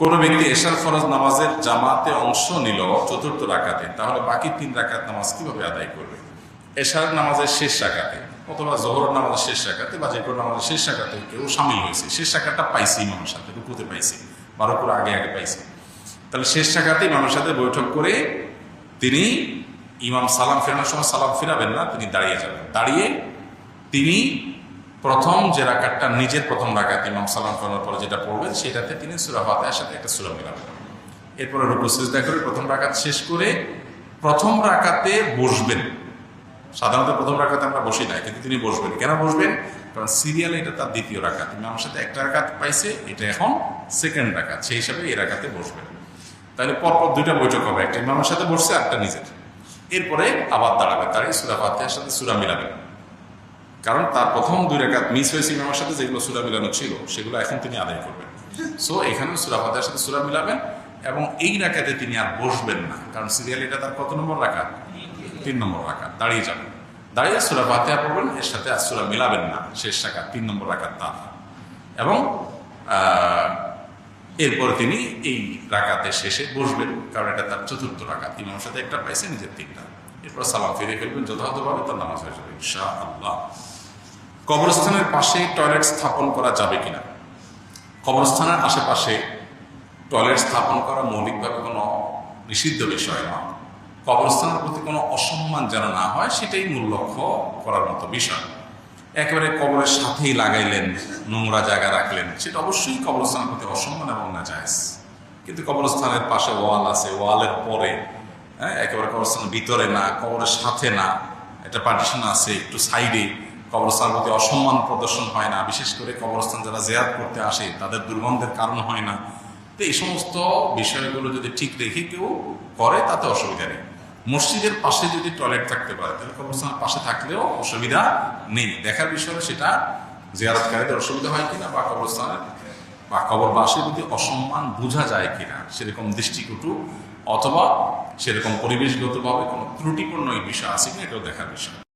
কোন ব্যক্তি এশার ফরজ নামাজের জামাতে অংশ নিল চতুর্থ রাকাতে, তাহলে বাকি তিন রাকাত নামাজ কীভাবে আদায় করবে? এশার নামাজের শেষ রাকাতে অথবা জোহর নামাজের শেষ রাকাতে বা যে কোনো নামাজের শেষ রাকাতে কেউ সামিল হয়েছে। শেষ রাকাতটা পাইছে ইমামের সাথে, রুকুতে পাইছে বা রুকুর আগে আগে পাইছে। তাহলে শেষ রাকাতে ইমামের সাথে বৈঠক করে তিনি ইমাম সালাম ফেরানোর সময় সালাম ফেরাবেন না, তিনি দাঁড়িয়ে যাবেন। দাঁড়িয়ে তিনি প্রথম যে রাকাতটা, নিজের প্রথম রাকাত ইমাম সালাম ফেরানোর পরে যেটা পড়বেন, সেটাতে তিনি সুরা ফাতেহার সাথে একটা সুরা মিলাবেন। এরপরে রুকু, সিজদা করে প্রথম রাকাত শেষ করে প্রথম রাকাতে বসবেন। সাধারণত প্রথম রাকাতে আমরা বসি না, কিন্তু তিনি বসবেন। কেন বসবেন? কারণ সিরিয়ালে এটা তার দ্বিতীয় রাকাত। ইমামের সাথে একটা রাকাত পাইছে, এটা এখন সেকেন্ড রাকাত। সেই হিসাবে এই রাকাতে বসবেন। তাহলে পরপর দুইটা বৈঠক হবে, একটা ইমামের সাথে বসছে একটা নিজের। এরপরে আবার দাঁড়াবে দাঁড়িয়ে সুরা ফাতেহার সাথে সুরা মিলাবেন। কারণ তার প্রথম দুই রেখাত মিস হয়েছে ইমামের সাথে, যেগুলো সুরা মিলানো ছিল, সেগুলো এখন তিনি আদায় করবেন। সো এখানে সুরা ফাতেহার সাথে সুরা মিলাবেন এবং এই রাখাতে তিনি আর বসবেন না, কারণ সিরিয়াল এটা তার কত নম্বর রাখা তিন নম্বর রাখা দাঁড়িয়ে যাবেন। দাঁড়িয়ে সুরা ফাতেহা পড়বেন, এর সাথে আর সুরা মিলাবেন না, শেষ রাখা তিন নম্বর রাখা তার। এবং এরপর তিনি এই রাকাতে শেষে বসবেন, কারণ এটা তার চতুর্থ রাকাত। ইমামের সাথে একটা পাইছে, নিজের তিনটা। এরপর সালাম ফিরে ফেলবেন, যথাযথভাবে তার নামাজ হয়ে যাবে ইনশা আল্লাহ কবরস্থানের পাশে টয়লেট স্থাপন করা যাবে কিনা? কবরস্থানের আশেপাশে টয়লেট স্থাপন করা মৌলিকভাবে কোনো নিষিদ্ধ বিষয় নয় কবরস্থানের প্রতি কোনো অসম্মান যেন না হয়, সেটাই মূল লক্ষ্য করার মতো বিষয়। একেবারে কবরের সাথেই লাগাইলেন, নোংরা জায়গা রাখলেন, সেটা অবশ্যই কবরস্থানের প্রতি অসম্মান এবং না জায়েজ কিন্তু কবরস্থানের পাশে ওয়াল আছে, ওয়ালের পরে হ্যাঁ একেবারে কবরস্থানের ভিতরে না, কবরের সাথে না। একটা পার্টিশন আছে একটু সাইডে কবরস্থানের প্রতি অসম্মান প্রদর্শন হয় না। বিশেষ করে কবরস্থান যারা জেয়ার করতে আসে, তাদের দুর্গন্ধের কারণ হয় না। তো এই সমস্ত বিষয়গুলো যদি ঠিক রেখে কেউ করে, তাতে অসুবিধা নেই। মসজিদের পাশে যদি টয়লেট থাকতে পারে, তাহলে কবরস্থানের পাশে থাকলেও অসুবিধা নেই। দেখার বিষয় সেটা জিয়ারতকারীদের অসুবিধা হয় কিনা বা কবরস্থানের বা কবরবাসীর প্রতি অসম্মান বোঝা যায় কিনা, সেরকম দৃষ্টিকটু অথবা সেরকম পরিবেশগতভাবে কোনো ত্রুটিপূর্ণ এই বিষয় আছে কিনা, এটাও দেখার বিষয়।